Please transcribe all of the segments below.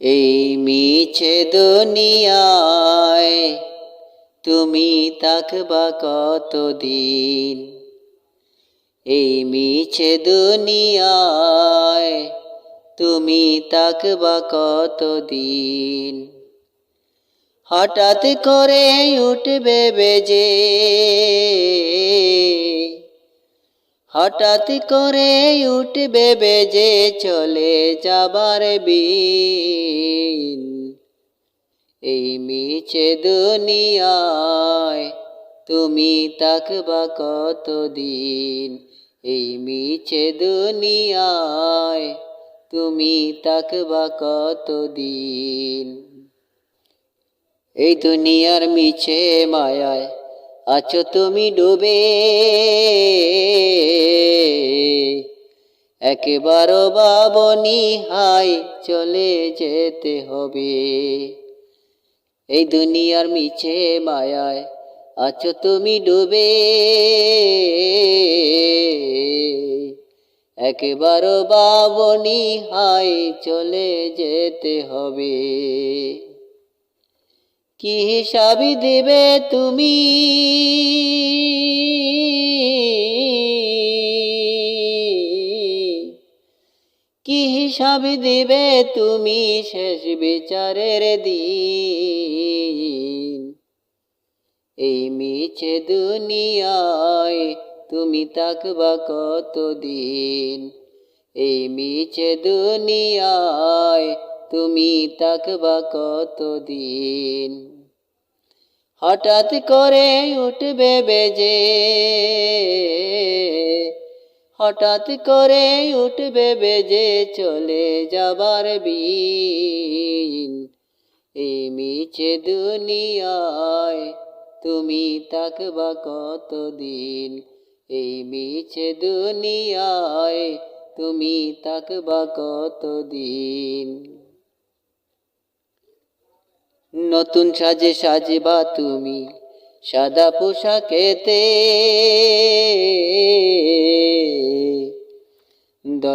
এই মিছে দুনিয়ায় তুমি থাকবা কতদিন? এই মিছে দুনিয়ায় তুমি থাকবা কতদিন? হঠাৎ করে উঠবে বেজে হঠাৎ করে উঠবে বেজে চলে যাবার বিন। এই মিছে দুনিয়ায় তুমি থাকবা কতদিন? এই মিছে দুনিয়ায় তুমি থাকবা কতদিন? এই দুনিয়ার মিছে মায়ায় আছো তুমি ডুবে। একেবারও বাবনি হাই, চলে যেতে হবে। এই দুনিয়ার মিছে মায়ায় আছো তুমি ডুবে। একেবারও বাবনি হাই, চলে যেতে হবে। কি হিসাবি দেবে তুমি? কি হিসাবি দেবে তুমি শেষ বিচারের দিন? এই মিছে দুনিয়ায় তুমি থাকবা কতদিন? এই মিছে দুনিয়ায় তুমি থাকবা কতদিন? হঠাৎ করে উঠবে বেজে হঠাৎ করে উঠবে বেজে চলে যাবার বিন। এই মিছে দুনিয়ায় তুমি থাকবা কতদিন? এই মিছে দুনিয়ায় তুমি থাকবা কতদিন? নতুন সাজে সাজবা তুমি সাদা পোশাকেতে।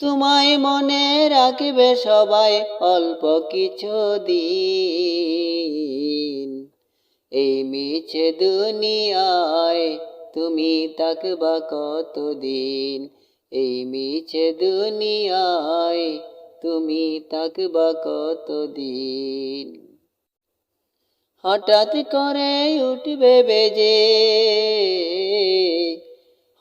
তোমায় মনে রাখবে সবাই অল্প কিছু দিন। এই মিছে দুনিয়ায় তুমি থাকবা কতদিন? এই মিছে দুনিয়ায় তুমি থাকবা কতদিন? হঠাৎ করে উঠবে বেজে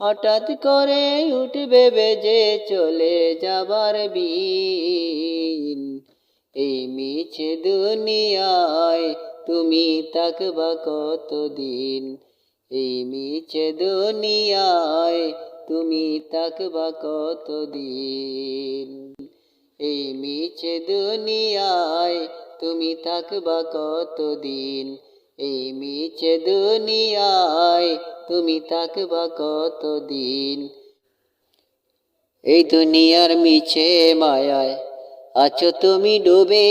হঠাৎ করে উঠবে বেজে চলে যাবার বিন এই মিছে দুনিয়ায় তুমি থাকবা কতদিন? এই মিছে দুনিয়ায় তুমি থাকবা কতদিন? এই মিছে দুনিয়ায় তুমি থাকবা কতদিন? এই মিছে দুনিয়ায় তুমি থাকবা কতদিন? এই দুনিয়ার মিছে মায়ায় আছো তুমি ডুবে।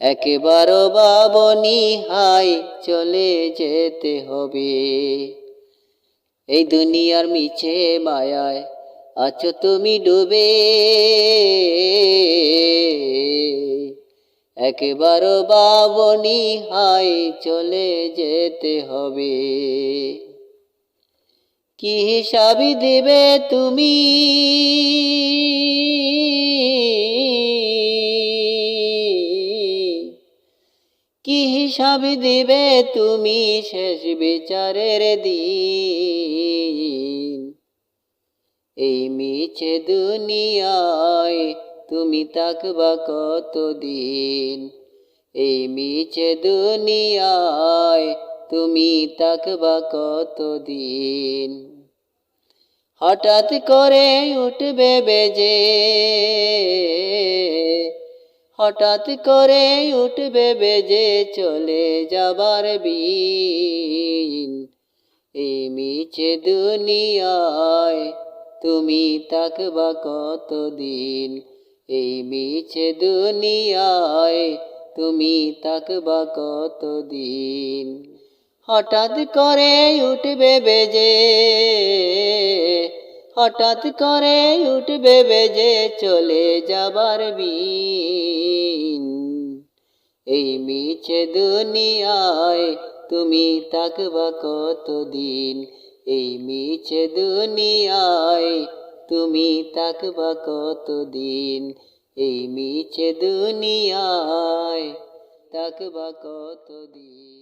একেবারও বাবনি হাই চলে যেতে হবে। এই দুনিয়ার মিছে মায়ায় আছো তুমি ডুবে। একেবারও বাবনি হাই চলে যেতে হবে। কি হিসাবি দেবে তুমি? কি হিসাবি দেবে তুমি শেষ বিচারের দিন? এই মিছে দুনিয়ায় তুমি থাকবা কতদিন? এই মিছে দুনিয়ায় তুমি থাকবা কতদিন? হঠাৎ করে উঠবে বেজে, হঠাৎ করে উঠবে বেজে চলে যাবার বিন। এই মিছে দুনিয়ায় তুমি থাকবা কতদিন? এই মিছে দুনিয়ায় তুমি থাকবা কতদিন? হঠাৎ করে উঠবে বেজে, হঠাৎ করে উঠবে বেজে চলে যাবার বিন এই মিছে দুনিয়ায় তুমি থাকবা কতদিন? এই মিছে দুনিয়ায় তুমি থাকবা কতদিন? এই মিছে দুনিয়ায় থাকবা কতদিন?